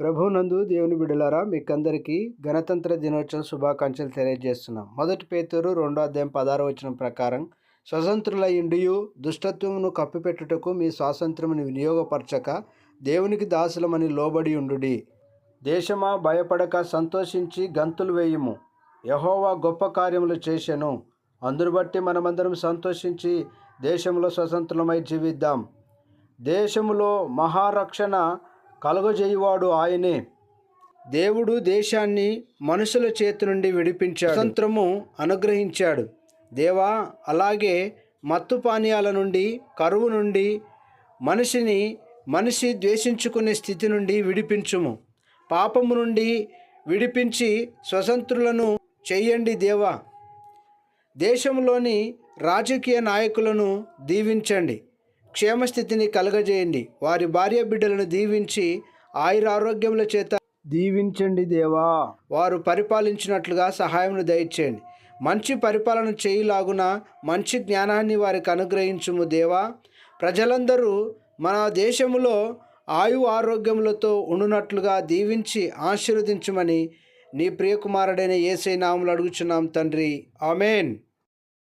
ప్రభునందు దేవుని బిడ్డలారా మీకందరికీ గణతంత్ర దినోత్సవం శుభాకాంక్షలు తెలియజేస్తున్నాం. మొదటి పేతురు రెండో అధ్యాయం పదారు వచ్చిన ప్రకారం స్వతంత్రుల ఇండియు దుష్టత్వమును కప్పిపెట్టుటకు మీ స్వాతంత్రమును వినియోగపరచక దేవునికి దాసులమని లోబడి ఉండుడి. దేశమా భయపడక సంతోషించి గంతులు వేయుము. యహోవా గొప్ప కార్యములు చేసెను. అందును బట్టి మనమందరం సంతోషించి దేశంలో స్వతంత్రమై జీవిద్దాం. దేశములో మహారక్షణ కలుగజేయువాడు ఆయనే. దేవుడు దేశాన్ని మనుషుల చేతి నుండి విడిపించాడు. స్వతంత్రము అనుగ్రహించాడు. దేవా అలాగే మత్తు పానీయాల నుండి కరువు నుండి మనిషిని మనిషి ద్వేషించుకునే స్థితి నుండి విడిపించుము. పాపము నుండి విడిపించి స్వతంత్రులను చెయ్యండి దేవా. దేశంలోని రాజకీయ నాయకులను దీవించండి. క్షేమస్థితిని కలగజేయండి. వారి భార్య బిడ్డలను దీవించి ఆయురారోగ్యముల చేత దీవించండి దేవా. వారు పరిపాలించినట్లుగా సహాయమును దయచేయండి. మంచి పరిపాలన చేయులాగున మంచి జ్ఞానాన్ని వారికి అనుగ్రహించుము దేవా. ప్రజలందరూ మన దేశములో ఆయు ఆరోగ్యములతో ఉండునట్లుగా దీవించి ఆశీర్వదించమని నీ ప్రియకుమారుడైన ఏసై నాములు అడుగుచున్నాం తండ్రి. ఆమెన్.